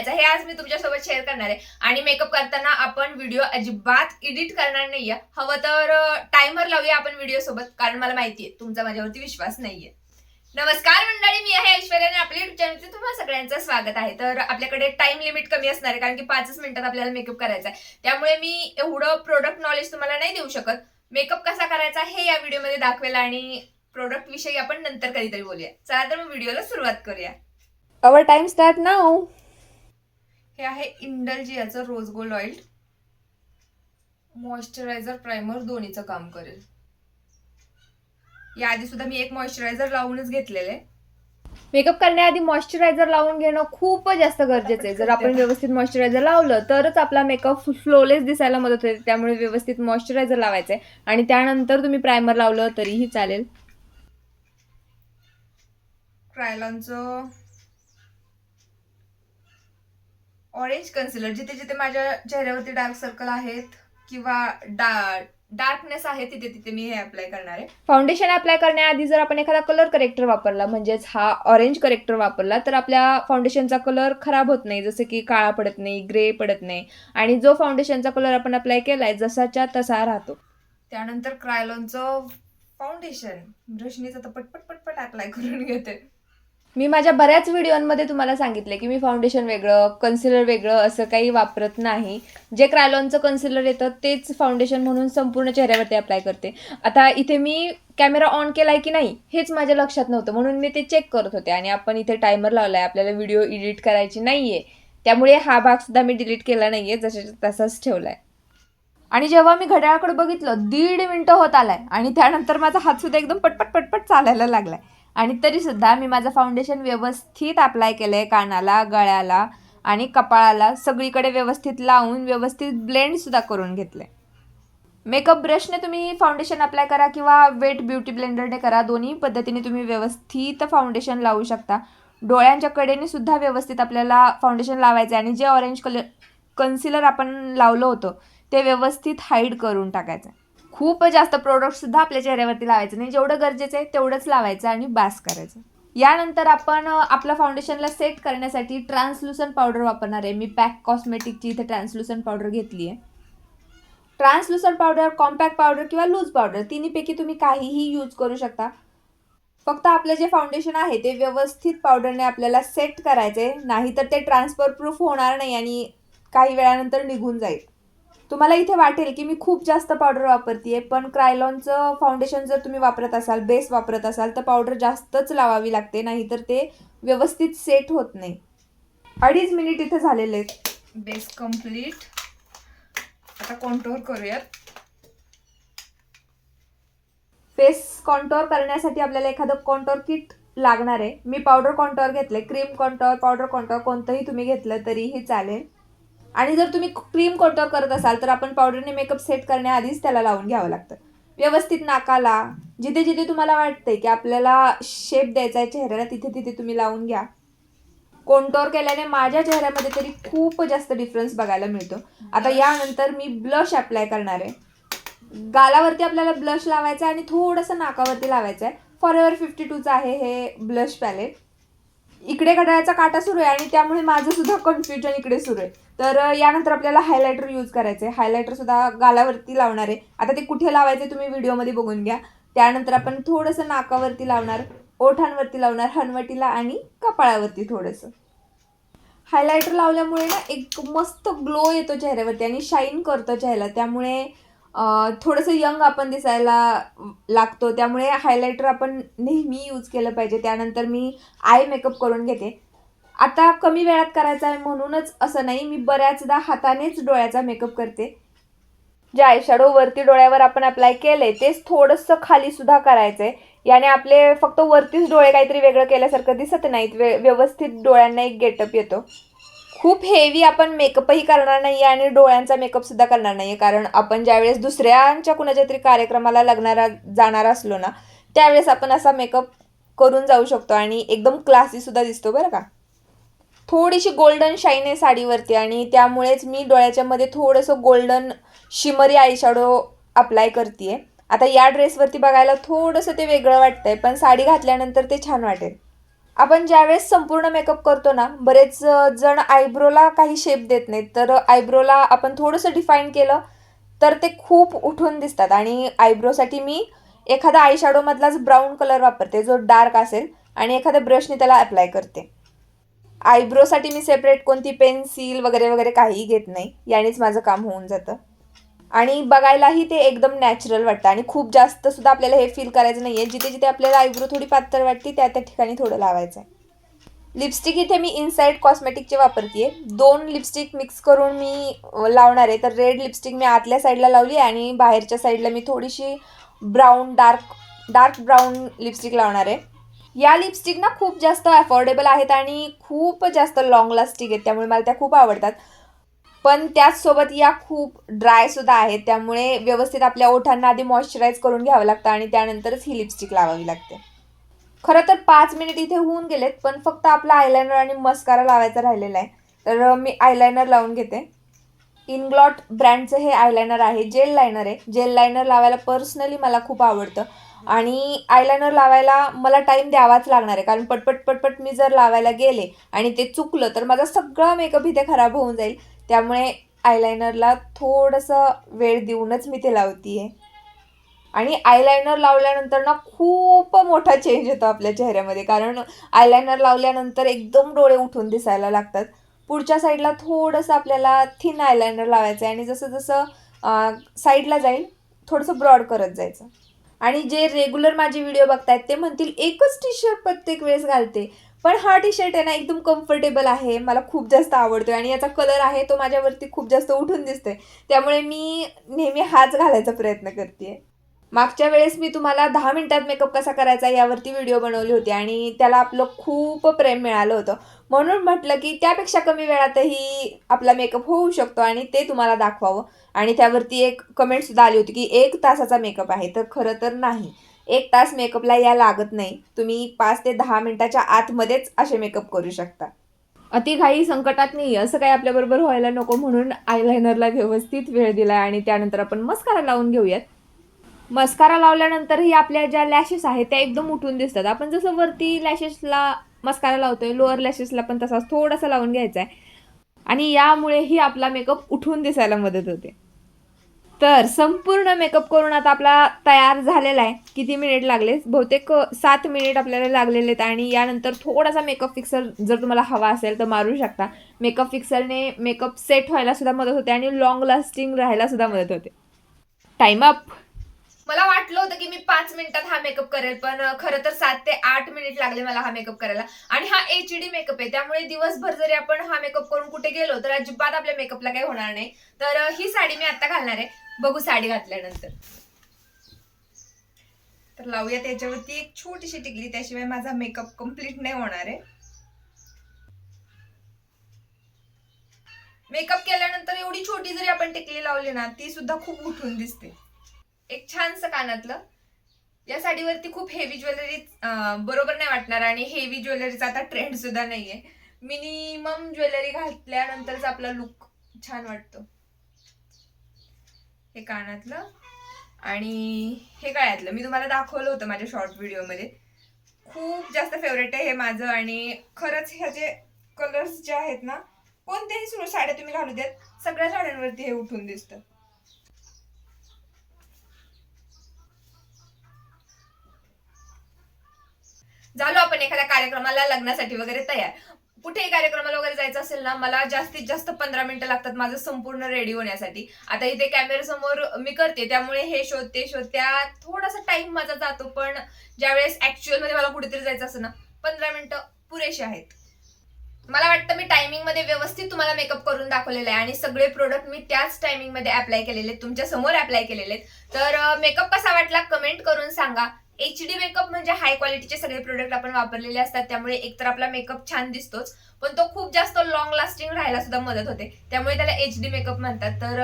करायचा हे आज मी तुमच्यासोबत शेअर करणार आहे. आणि मेकअप करताना आपण व्हिडिओ अजिबात एडिट करणार नाहीये. हवं तर टाइमर लावूया आपण व्हिडिओ सोबत कारण मला माहितीये तुमचा माझ्यावरती विश्वास नाहीये. नमस्कार मंडळी मी आहे ऐश्वर्या आणि आपल्या युट्यूब चॅनलचे तुम्हाला सगळ्यांचं स्वागत आहे. तर आपल्याकडे टाइम लिमिट कमी असणार आहे कारण की पाचच मिनिटात आपल्याला मेकअप करायचा आहे. त्यामुळे मी एवढं प्रोडक्ट नॉलेज तुम्हाला नाही देऊ शकत. मेकअप कसा करायचा हे या व्हिडिओमध्ये दाखवेल आणि प्रोडक्ट विषयी आपण नंतर कधीतरी बोलूया. चला तर मग व्हिडिओला सुरुवात करूया. अवर टाइम स्टार्ट नाऊ हे आहे इंडलजियाचं rose gold oil moisturiser primer दोन्हीचं काम करेल. याआधी सुद्धा मी एक मॉइश्चरायझर लावूनच घेतलेलं आहे. मेकअप करण्याआधी मॉइश्चरायझर लावून घेणं खूप जास्त गरजेचं आहे. जर आपण व्यवस्थित मॉइश्चरायझर लावलं तरच आपला मेकअप फ्लोलेस दिसायला मदत होते त्यामुळे व्यवस्थित मॉइश्चरायझर लावायचं आहे. आणि त्यानंतर तुम्ही प्रायमर लावलं तरीही चालेल. क्रायलॉनचं ऑरेंज कन्सिलर जिथे जिथे माझ्या चेहऱ्यावरती डार्क सर्कल आहेत किंवा डा डार्कनेस आहे तिथे तिथे मी हे अप्लाय करणार आहे. फाउंडेशन अप्लाय करण्याआधी जर आपण एखादा कलर करेक्टर वापरला म्हणजेच हा ऑरेंज करेक्टर वापरला तर आपल्या फाउंडेशनचा कलर खराब होत नाही जसं की काळा पडत नाही ग्रे पडत नाही. आणि जो फाउंडेशनचा कलर आपण अप्लाय केलाय जसाच्या तसा राहतो. त्यानंतर क्रायलॉनचं फाउंडेशन ब्रशनीच आता पटपट पटपट अप्लाय करून घेते. मी माझ्या बऱ्याच व्हिडिओमध्ये तुम्हाला सांगितले की मी फाउंडेशन वेगळं कन्सिलर वेगळं असं काही वापरत नाही. जे क्रायलॉनचं कन्सिलर येतं तेच फाउंडेशन म्हणून संपूर्ण चेहऱ्यावरती अप्लाय करते. आता इथे मी कॅमेरा ऑन केला आहे की नाही हेच माझ्या लक्षात नव्हतं. म्हणून मी ते चेक करत होते आणि आपण इथे टायमर लावला आहे आपल्याला व्हिडिओ एडिट करायची नाही आहे त्यामुळे हा भागसुद्धा मी डिलीट केला नाही आहे जशाच्या तसाच आहे आणि जेव्हा मी घड्याळाकडे बघितलं दीड मिनटं होत आलाय आणि त्यानंतर माझा हातसुद्धा एकदम पटपट पटपट चालायला लागला आहे आणि तरीसुद्धा मी माझं फाउंडेशन व्यवस्थित अप्लाय केलं आहे कानाला गळ्याला आणि कपाळाला. सगळीकडे व्यवस्थित लावून व्यवस्थित ब्लेंडसुद्धा करून करून आहे मेकअप ब्रशने तुम्ही फाउंडेशन अप्लाय करा किंवा वेट ब्युटी ब्लेंडरने करा दोन्ही पद्धतीने तुम्ही व्यवस्थित फाउंडेशन लावू शकता. डोळ्यांच्या कडेने सुद्धा व्यवस्थित आपल्याला फाउंडेशन लावायचं आहे आणि जे ऑरेंज कलर कन्सिलर आपण लावलं होतं ते व्यवस्थित हाईड करून टाकायचं खूप जास्त प्रोडक्ट सुद्धा आपल्या चेहऱ्यावरती लावायचं नाही. जेवढं गरजेचं आहे तेवढंच लावायचं आणि बास करायचं. यानंतर आपण आपल्या फाउंडेशनला सेट करण्यासाठी ट्रान्सलुसन पावडर वापरणार आहे. मी पॅक कॉस्मेटिकची इथे ट्रान्सलुसन पावडर घेतली आहे. ट्रान्सलुसन पावडर कॉम्पॅक्ट पावडर किंवा लूज पावडर तिन्हीपैकी तुम्ही काहीही यूज करू शकता. फक्त आपलं जे फाउंडेशन आहे ते व्यवस्थित पावडरने आपल्याला सेट करायचे नाहीतर ते ट्रान्सफर प्रूफ होणार नाही आणि काही वेळानंतर निघून जाईल. तुम्हाला इथे वाटेल की मी खूप जास्त पावडर वापरते पण क्रायलॉनचं फाउंडेशन जर तुम्ही वापरत असाल बेस वापरत असाल तर पावडर जास्तच लावावी लागते नाहीतर ते व्यवस्थित सेट होत नाही. अडीच मिनिट इथे झालेले आहेत. बेस कंप्लीट आता कॉन्टोर करूयात. फेस कॉन्टोर करण्यासाठी आपल्याला एखादं कॉन्टोर किट लागणार आहे. मी पावडर कॉन्टोर घेतले क्रीम कॉन्टोर पावडर कॉन्टोर कोणतंही तुम्ही घेतलं तरीही चालेल. आणि जर तुम्ही क्रीम कॉन्टोर करत असाल तर आपण पावडरने मेकअप सेट करण्याआधीच त्याला लावून घ्यावं लागतं. व्यवस्थित नाकाला जिथे जिथे तुम्हाला वाटतंय की आपल्याला शेप द्यायचा आहे चेहऱ्याला तिथे तिथे तुम्ही लावून घ्या. कोंटोर केल्याने माझ्या चेहऱ्यामध्ये तरी खूप जास्त डिफरन्स बघायला मिळतो. आता यानंतर मी ब्लश अप्लाय करणार आहे. गालावरती आपल्याला ब्लश लावायचं आहे आणि थोडंसं नाकावरती लावायचं आहे. फॉर एव्हर फिफ्टी टूचं आहे हे ब्लश पॅलेट इकडे घड्याळाचा काटा सुरू आहे आणि त्यामुळे माझं सुद्धा कन्फ्युजन इकडे सुरू आहे. तर यानंतर आपल्याला हायलायटर यूज करायचं आहे. हायलायटर सुद्धा गालावरती लावणार आहे. आता ते कुठे लावायचे तुम्ही व्हिडिओमध्ये बघून घ्या. त्यानंतर आपण थोडंसं नाकावरती लावणार ओठांवरती लावणार हनवटीला आणि कपाळावरती थोडंसं. हायलायटर लावल्यामुळे ना एक मस्त ग्लो येतो चेहऱ्यावरती आणि शाईन करतो चेहरा. त्यामुळे थोडंसं यंग आपण दिसायला लागतो त्यामुळे हायलायटर आपण नेहमी यूज केलं पाहिजे. त्यानंतर मी आय मेकअप करून घेते. आता कमी वेळात करायचा आहे म्हणूनच असं नाही मी बऱ्याचदा हातानेच डोळ्याचा मेकअप करते. जे आयशॅडो वरती डोळ्यावर आपण अप्लाय केले तेच थोडंसं खालीसुद्धा करायचं आहे याने आपले फक्त वरतीच डोळे काहीतरी वेगळं केल्यासारखं दिसत नाहीत वे व्यवस्थित डोळ्यांना एक गेटअप येतो. खूप हेवी आपण मेकअपही करणार नाही आणि डोळ्यांचा मेकअप सुद्धा करणार नाही कारण आपण ज्यावेळेस दुसऱ्यांच्या कुणाच्या तरी कार्यक्रमाला लग्नारा जाणार असलो ना त्यावेळेस आपण असा मेकअप करून जाऊ शकतो आणि एकदम क्लासी सुद्धा दिसतो बरं का. थोडीशी गोल्डन शाईन आहे साडीवरती आणि त्यामुळेच मी डोळ्याच्या मध्ये थोडंसं गोल्डन शिमरी आयशॅडो अप्लाय करते आता या ड्रेसवरती बघायला थोडंसं ते वेगळं वाटतंय पण साडी घातल्यानंतर ते छान वाटेल. आपण ज्यावेळेस संपूर्ण मेकअप करतो ना बरेच जण आयब्रोला काही शेप देत नाहीत. तर आयब्रोला आपण थोडंसं डिफाईन केलं तर ते खूप उठून दिसतात. आणि आयब्रोसाठी मी एखादा आयशॅडोमधलाच ब्राऊन कलर वापरते जो डार्क असेल आणि एखाद्या ब्रशने त्याला अप्लाय करते. आयब्रोसाठी मी सेपरेट कोणती पेन्सिल वगैरे वगैरे काहीही घेत नाही. यानेच माझं काम होऊन जातं. आणि बघायलाही ते एकदम नॅचरल वाटतं. आणि खूप जास्त सुद्धा आपल्याला हे फील करायचं नाही आहे जिथे जिथे आपल्याला आयब्रो थोडी पातळ वाटते त्या त्या ठिकाणी थोडं लावायचं आहे लिपस्टिक इथे मी इनसाईड कॉस्मेटिकचे वापरते दोन लिपस्टिक मिक्स करून मी लावणार आहे. तर रेड लिपस्टिक मी आतल्या साईडला लावली आणि बाहेरच्या साईडला मी थोडीशी brown dark dark brown lipstick लावणार आहे. या लिपस्टिक ना खूप जास्त अफोर्डेबल आहेत आणि खूप जास्त लॉंग लास्टिक आहेत. त्यामुळे मला त्या खूप आवडतात. पण त्याचसोबत या खूप ड्राय सुद्धा आहेत. त्यामुळे व्यवस्थित आपल्या ओठांना आधी मॉइश्चराईज करून घ्यावं लागतं आणि त्यानंतरच ही लिपस्टिक लावावी लागते. खरं तर पाच मिनिट इथे होऊन गेलेत पण फक्त आपला आयलायनर आणि मस्कारा लावायचा राहिलेला आहे. तर मी आयलायनर लावून घेते. इनग्लॉट ब्रँडचं हे आयलायनर आहे जेल लायनर आहे. जेल लायनर लावायला पर्सनली मला खूप आवडतं. आणि आयलायनर लावायला मला टाईम द्यावाच लागणार आहे. कारण पटपट पटपट मी जर लावायला गेले आणि ते चुकलं तर माझा सगळा मेकअप इथे खराब होऊन जाईल. त्यामुळे आयलायनरला थोडंसं वेळ देऊनच मी ते लावते आहे आणि आयलायनर लावल्यानंतर ना खूप मोठा चेंज येतो आपल्या चेहऱ्यामध्ये. कारण आयलायनर लावल्यानंतर एकदम डोळे उठून दिसायला लागतात. पुढच्या साईडला थोडंसं आपल्याला थिन आयलायनर लावायचं आहे आणि जसं जसं साईडला जाईल थोडंसं ब्रॉड करत जायचं. आणि जे रेग्युलर माझे व्हिडिओ बघतायत ते म्हणतील एकच टी शर्ट प्रत्येक वेळेस घालते. पण हा टी शर्ट आहे ना एकदम कम्फर्टेबल आहे. मला खूप जास्त आवडतो आणि याचा कलर आहे तो माझ्यावरती खूप जास्त उठून दिसतोय. त्यामुळे मी नेहमी हाच घालायचा प्रयत्न करते मागच्या वेळेस मी तुम्हाला दहा मिनिटात मेकअप कसा करायचा यावरती व्हिडिओ बनवली होती आणि त्याला आपलं खूप प्रेम मिळालं होतं. म्हणून म्हटलं की त्यापेक्षा कमी वेळातही आपला मेकअप होऊ शकतो आणि ते तुम्हाला दाखवावं. आणि त्यावरती एक कमेंटसुद्धा आली होती की एक तासाचा मेकअप आहे तर खरं तर नाही. एक तास मेकअपला या लागत नाही. तुम्ही पाच ते दहा मिनिटाच्या आतमध्येच असे मेकअप करू शकता. अतिघाई संकटात नाही असं काही आपल्याबरोबर व्हायला नको म्हणून आयलायनरला व्यवस्थित वेळ दिला आणि त्यानंतर आपण मस्कारा लावून घेऊयात. मस्कारा लावल्यानंतरही आपल्या ज्या लॅशेस आहेत त्या एकदम उठून दिसतात. आपण जसं वरती लॅशेसला मस्कारा लावतोय लोअर लॅशेसला पण तसाच थोडासा लावून घ्यायचा आहे आणि यामुळेही आपला मेकअप उठून दिसायला मदत होते. तर संपूर्ण मेकअप करून आता आपला तयार झालेला आहे. किती मिनिट लागले? बहुतेक सात मिनिट आपल्याला लागलेले आहेत आणि यानंतर थोडासा मेकअप फिक्सर जर तुम्हाला हवा असेल तर मारू शकता. मेकअप फिक्सरने मेकअप सेट व्हायला सुद्धा मदत होते आणि लॉंग लास्टिंग राहायला सुद्धा मदत होते. टाइम अप मला वाटलं होतं की मी पाच मिनिटात हा मेकअप करेल पण खरं तर सात ते आठ मिनिट लागले मला हा मेकअप करायला. आणि हा एच डी मेकअप आहे त्यामुळे दिवसभर जरी आपण हा मेकअप करून कुठे गेलो तर अजिबात आपल्या मेकअपला काही होणार नाही. तर ही साडी मी आता घालणार आहे. बघू साडी घातल्यानंतर. तर लावूया त्याच्यावरती एक छोटीशी टिकली त्याशिवाय माझा मेकअप कंप्लीट नाही होणार आहे. मेकअप केल्यानंतर एवढी छोटी जरी आपण टिकली लावली ना ती सुद्धा खूप उठून दिसते. एक छानसं कानातलं. या साडीवरती खूप हेवी ज्वेलरी बरोबर नाही वाटणार आणि हेवी ज्वेलरीचा आता ट्रेंड सुद्धा नाहीये. मिनिमम ज्वेलरी घातल्यानंतरच आपला लुक छान वाटतो. हे कानातलं. आणि हे गळ्यातलं. मी तुम्हाला दाखवलं होतं माझ्या शॉर्ट व्हिडिओमध्ये खूप जास्त फेवरेट आहे हे माझं आणि खरंच ह्याचे कलर्स जे आहेत ना कोणत्याही साड्या तुम्ही घालू द्यात सगळ्या साड्यांवरती हे उठून दिसतं. आपण एखाद्या कार्यक्रमाला लग्नासाठी वगैरे तयार. कुठेही कार्यक्रमाला वगैरे जायचं असेल ना मला जास्तीत जास्त पंधरा मिनिटं लागतात माझं संपूर्ण रेडी होण्यासाठी. आता इथे कॅमेऱ्यासमोर मी करते त्यामुळे हे शोध ते शोध त्या थोडासा टाइम माझा जातो पण ज्यावेळेस ऍक्च्युअलमध्ये मला कुठेतरी जायचं असं ना पंधरा मिनिटं पुरेसे आहेत. मला वाटतं मी टायमिंगमध्ये व्यवस्थित तुम्हाला मेकअप करून दाखवलेला आहे आणि सगळे प्रोडक्ट मी त्याच टायमिंगमध्ये अप्लाय केलेले आहेत तुमच्यासमोर अप्लाय केलेले आहेत. तर मेकअप कसा वाटला? कमेंट करून सांगा. एच डी मेकअप म्हणजे हाय क्वालिटीचे सगळे प्रोडक्ट आपण वापरलेले असतात. त्यामुळे एकतर आपला मेकअप छान दिसतोच पण तो खूप जास्त लॉंग लास्टिंग राहायला सुद्धा मदत होते. त्यामुळे त्याला एच डी मेकअप म्हणतात. तर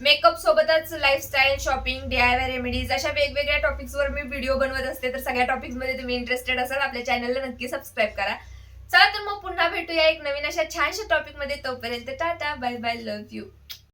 मेकअप सोबतच लाईफस्टाईल शॉपिंग डीआयवाय रेमेडीज अशा वेगवेगळ्या टॉपिक्सवर मी व्हिडिओ बनवत असते. तर सगळ्या टॉपिक्समध्ये तुम्ही इंटरेस्टेड असाल आपल्या चॅनलला नक्की सबस्क्राईब करा. चला तर मग पुन्हा भेटूया एक नवीन अशा छानशा टॉपिकमध्ये तोपर्यंत tata bye bye love you